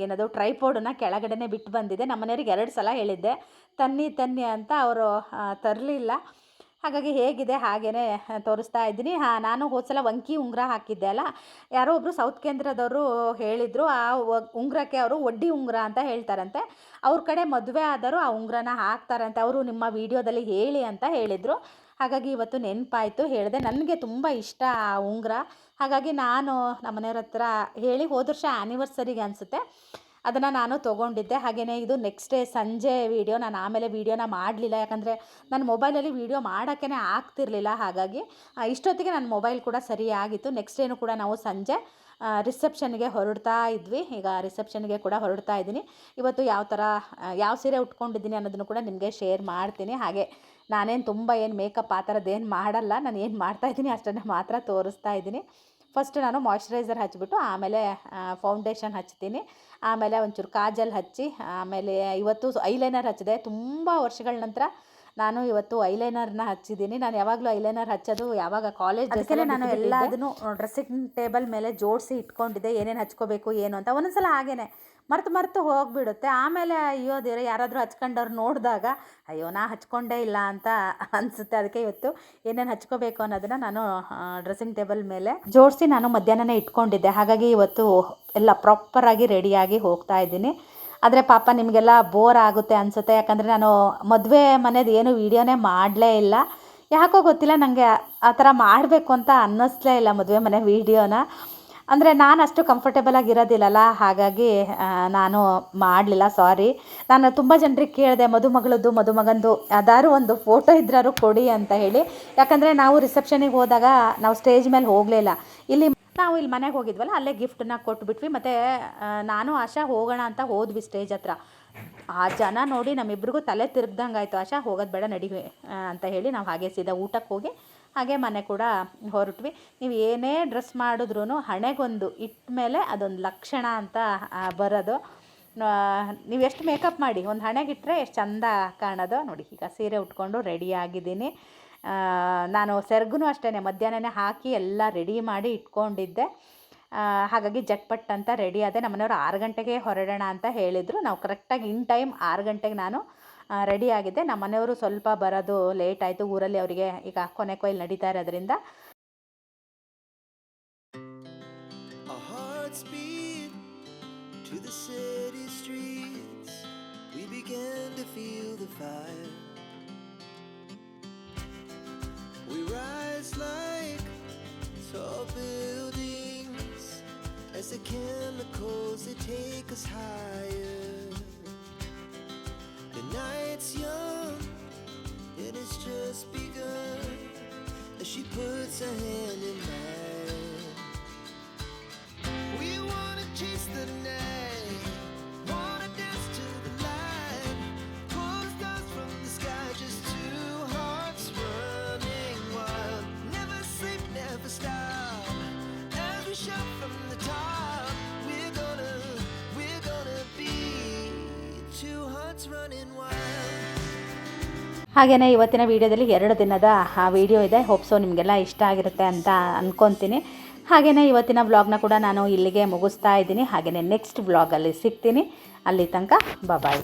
ಏನದು ಟ್ರೈಪೋಡನ್ನ ಕೆಳಗಡೆನೇ ಬಿಟ್ಟು ಬಂದಿದ್ದೆ. ನಮ್ಮ ಮನೆಯವ್ರಿಗೆ ಎರಡು ಸಲ ಹೇಳಿದ್ದೆ. ತನ್ನಿ ತನ್ನಿ ಅಂತ ಅವರು ತರಲಿಲ್ಲ. ಹಾಗಾಗಿ ಹೇಗಿದೆ ಹಾಗೇ ತೋರಿಸ್ತಾ ಇದ್ದೀನಿ. ಹಾಂ, ನಾನು ಹೋದ ಸಲ ವಂಕಿ ಉಂಗುರ ಹಾಕಿದ್ದೆ ಅಲ್ಲ? ಯಾರೋ ಒಬ್ಬರು ಸೌತ್ ಕೇಂದ್ರದವರು ಹೇಳಿದರು, ಆ ಉಂಗುರಕ್ಕೆ ಅವರು ಒಡ್ಡಿ ಉಂಗುರ ಅಂತ ಹೇಳ್ತಾರಂತೆ. ಅವ್ರ ಕಡೆ ಮದುವೆ ಆದರೂ ಆ ಉಂಗುರನ ಹಾಕ್ತಾರಂತೆ. ಅವರು ನಿಮ್ಮ ವಿಡಿಯೋದಲ್ಲಿ ಹೇಳಿ ಅಂತ ಹೇಳಿದರು. ಹಾಗಾಗಿ ಇವತ್ತು ನೆನಪಾಯಿತು. ಹೇಳಿದೆ, ನನಗೆ ತುಂಬ ಇಷ್ಟ ಆ ಉಂಗುರ. ಹಾಗಾಗಿ ನಾನು ನಮ್ಮ ಮನೆಯವ್ರ ಹತ್ರ ಹೇಳಿ ಹೋದ ವರ್ಷ ಆ್ಯನಿವರ್ಸರಿಗೆ ಅನಿಸುತ್ತೆ. ಅದನ್ನು ನಾನು ತೊಗೊಂಡಿದ್ದೆ. ಹಾಗೆಯೇ ಇದು ನೆಕ್ಸ್ಟ್ ಡೇ ಸಂಜೆ ವೀಡಿಯೋ ನಾನು ಆಮೇಲೆ ವೀಡಿಯೋನ ಮಾಡಲಿಲ್ಲ. ಯಾಕಂದರೆ ನನ್ನ ಮೊಬೈಲಲ್ಲಿ ವೀಡಿಯೋ ಮಾಡೋಕ್ಕೇ ಆಗ್ತಿರಲಿಲ್ಲ. ಹಾಗಾಗಿ ಇಷ್ಟೊತ್ತಿಗೆ ನನ್ನ ಮೊಬೈಲ್ ಕೂಡ ಸರಿಯಾಗಿತ್ತು ನೆಕ್ಸ್ಟ್ ಡೇನು ಕೂಡ ನಾವು ಸಂಜೆ ರಿಸೆಪ್ಷನ್ಗೆ ಹೊರಡ್ತಾ ಇದ್ವಿ. ಈಗ ರಿಸೆಪ್ಷನ್ಗೆ ಕೂಡ ಹೊರಡ್ತಾ ಇದ್ದೀನಿ. ಇವತ್ತು ಯಾವ ಥರ ಯಾವ ಸೀರೆ ಉಟ್ಕೊಂಡಿದ್ದೀನಿ ಅನ್ನೋದನ್ನು ಕೂಡ ನಿಮಗೆ ಶೇರ್ ಮಾಡ್ತೀನಿ. ಹಾಗೆ ನಾನೇನು ತುಂಬ ಏನು ಮೇಕಪ್ ಆ ಥರದ್ದು ಏನು ಮಾಡಲ್ಲ. ನಾನು ಏನು ಮಾಡ್ತಾಯಿದ್ದೀನಿ ಅಷ್ಟನ್ನು ಮಾತ್ರ ತೋರಿಸ್ತಾ ಇದ್ದೀನಿ. ಫಸ್ಟ್ ನಾನು ಮಾಯ್ಶ್ಚರೈಸರ್ ಹಚ್ಚಿಬಿಟ್ಟು ಆಮೇಲೆ ಫೌಂಡೇಶನ್ ಹಚ್ತೀನಿ. ಆಮೇಲೆ ಒಂಚೂರು ಕಾಜಲ್ ಹಚ್ಚಿ ಆಮೇಲೆ ಇವತ್ತು ಐಲೈನರ್ ಹಚ್ಚಿದೆ. ತುಂಬ ವರ್ಷಗಳ ನಂತರ ನಾನು ಇವತ್ತು ಐಲೈನರ್ನ ಹಚ್ಚಿದ್ದೀನಿ. ನಾನು ಯಾವಾಗಲೂ ಐಲೈನರ್ ಹಚ್ಚೋದು ಯಾವಾಗ ಕಾಲೇಜ್ ಅದಕ್ಕೆ ನಾನು ಎಲ್ಲದನ್ನು ಡ್ರೆಸ್ಸಿಂಗ್ ಟೇಬಲ್ ಮೇಲೆ ಜೋಡಿಸಿ ಇಟ್ಕೊಂಡಿದ್ದೆ. ಏನೇನು ಹಚ್ಕೋಬೇಕು ಏನು ಅಂತ. ಒಂದೊಂದ್ಸಲ ಹಾಗೇನೆ. ಮರ್ತು ಮರ್ತು ಹೋಗ್ಬಿಡುತ್ತೆ. ಆಮೇಲೆ ಅಯ್ಯೋ, ದೇವ್ರೆ, ಯಾರಾದರೂ ಹಚ್ಕೊಂಡವ್ರು ನೋಡಿದಾಗ, ಅಯ್ಯೋ, ನಾ ಹಚ್ಕೊಂಡೇ ಇಲ್ಲ ಅಂತ ಅನಿಸುತ್ತೆ. ಅದಕ್ಕೆ ಇವತ್ತು ಏನೇನು ಹಚ್ಕೋಬೇಕು ಅನ್ನೋದನ್ನು ನಾನು ಡ್ರೆಸ್ಸಿಂಗ್ ಟೇಬಲ್ ಮೇಲೆ ಜೋಡಿಸಿ ನಾನು ಮಧ್ಯಾಹ್ನನೇ ಇಟ್ಕೊಂಡಿದ್ದೆ. ಹಾಗಾಗಿ ಇವತ್ತು ಎಲ್ಲ ಪ್ರಾಪರಾಗಿ ರೆಡಿಯಾಗಿ ಹೋಗ್ತಾ ಇದ್ದೀನಿ. ಆದರೆ ಪಾಪ ನಿಮಗೆಲ್ಲ ಬೋರ್ ಆಗುತ್ತೆ ಅನಿಸುತ್ತೆ. ಯಾಕಂದರೆ ನಾನು ಮದುವೆ ಮನೇದು ಏನು ವೀಡಿಯೋನೇ ಮಾಡಲೇ ಇಲ್ಲ. ಯಾಕೋ ಗೊತ್ತಿಲ್ಲ ನನಗೆ ಆ ಥರ ಮಾಡಬೇಕು ಅಂತ ಅನ್ನಿಸ್ಲೇ ಇಲ್ಲ ಮದುವೆ ಮನೆ ವೀಡಿಯೋನ. ಅಂದರೆ ನಾನು ಅಷ್ಟು ಕಂಫರ್ಟೇಬಲ್ ಆಗಿರೋದಿಲ್ಲಲ್ಲ ಹಾಗಾಗಿ ನಾನು ಮಾಡಲಿಲ್ಲ ಸಾರಿ ನಾನು ತುಂಬ ಜನರಿಗೆ ಕೇಳಿದೆ, ಮದುಮಗಳದ್ದು, ಮದುಮಗಂದು, ಯಾವ್ದಾದ್ರು ಒಂದು ಫೋಟೋ ಇದ್ರಾರು ಕೊಡಿ ಅಂತ ಹೇಳಿ. ಯಾಕಂದರೆ ನಾವು ರಿಸೆಪ್ಷನಿಗೆ ಹೋದಾಗ ನಾವು ಸ್ಟೇಜ್ ಮೇಲೆ ಹೋಗಲೇ ಇಲ್ಲ. ಇಲ್ಲಿ ನಾವು ಇಲ್ಲಿ ಮನೆಗೆ ಹೋಗಿದ್ವಲ್ಲ, ಅಲ್ಲೇ ಗಿಫ್ಟನ್ನ ಕೊಟ್ಬಿಟ್ವಿ, ಮತ್ತು ನಾನು ಆಶಾ ಹೋಗೋಣ ಅಂತ ಹೋದ್ವಿ ಸ್ಟೇಜ್ ಹತ್ರ. ಆ ಜನ ನೋಡಿ ನಮ್ಮಿಬ್ರಿಗೂ ತಲೆ ತಿರುಗ್ದಂಗೆ ಆಯಿತು ಆಶಾ, ಹೋಗೋದು ಬೇಡ ನಡಿವೆ ಅಂತ ಹೇಳಿ ನಾವು ಹಾಗೆ ಸೀದಾ ಊಟಕ್ಕೆ ಹೋಗಿ ಹಾಗೆ ಮನೆ ಕೂಡ ಹೊರಟ್ವಿ. ನೀವು ಏನೇ ಡ್ರೆಸ್ ಮಾಡಿದ್ರೂ ಹಣೆಗೊಂದು ಇಟ್ಟ ಮೇಲೆ ಅದೊಂದು ಲಕ್ಷಣ ಅಂತ ಬರೋದು. ನೀವು ಎಷ್ಟು ಮೇಕಪ್ ಮಾಡಿ? ಒಂದು ಹಣೆಗಿಟ್ಟರೆ ಎಷ್ಟು ಚಂದ ಕಾಣೋದು? ನೋಡಿ, ಈಗ ಸೀರೆ ಉಟ್ಕೊಂಡು ರೆಡಿ ಆಗಿದ್ದೀನಿ. ನಾನು ಸೆರ್ಗೂ ಅಷ್ಟೇ ಮಧ್ಯಾಹ್ನನೇ ಹಾಕಿ ಎಲ್ಲ ರೆಡಿ ಮಾಡಿ ಇಟ್ಕೊಂಡಿದ್ದೆ. ಹಾಗಾಗಿ ಜಟ್ಪಟ್ ಅಂತ ರೆಡಿ ಆದೆ. ನಮ್ಮನೆಯವರು ಆರು ಗಂಟೆಗೆ ಹೊರಡೋಣ ಅಂತ ಹೇಳಿದರು. ನಾವು ಕರೆಕ್ಟಾಗಿ ಇನ್ ಟೈಮ್ ಆರು ಗಂಟೆಗೆ ನಾನು ರೆಡಿ ಆಗಿದೆ ನಮ್ಮ ಮನೆಯವರು ಸ್ವಲ್ಪ ಬರೋದು ಲೇಟ್ ಆಯಿತು ಊರಲ್ಲಿ ಅವರಿಗೆ ಈಗ ಕೊನೆ ಕೊಯ್ಲು ನಡೀತಾ ಇರೋದ್ರಿಂದ as the chemicals they take us higher. The night it's young, and it's just begun. As she puts her hand in mine. ಹಾಗೆಯೇ ಇವತ್ತಿನ ವೀಡಿಯೋದಲ್ಲಿ ಎರಡು ದಿನದ ಆ ವಿಡಿಯೋ ಇದೆ. ಹೋಪ್ಸೋ ನಿಮಗೆಲ್ಲ ಇಷ್ಟ ಆಗಿರುತ್ತೆ ಅಂತ ಅಂದ್ಕೊತೀನಿ ಹಾಗೆಯೇ ಇವತ್ತಿನ ವ್ಲಾಗ್ನ ಕೂಡ ನಾನು ಇಲ್ಲಿಗೆ ಮುಗಿಸ್ತಾ ಇದ್ದೀನಿ. ಹಾಗೆಯೇ ನೆಕ್ಸ್ಟ್ ವ್ಲಾಗಲ್ಲಿ ಸಿಗ್ತೀನಿ. ಅಲ್ಲಿ ತನಕ ಬಾಯ್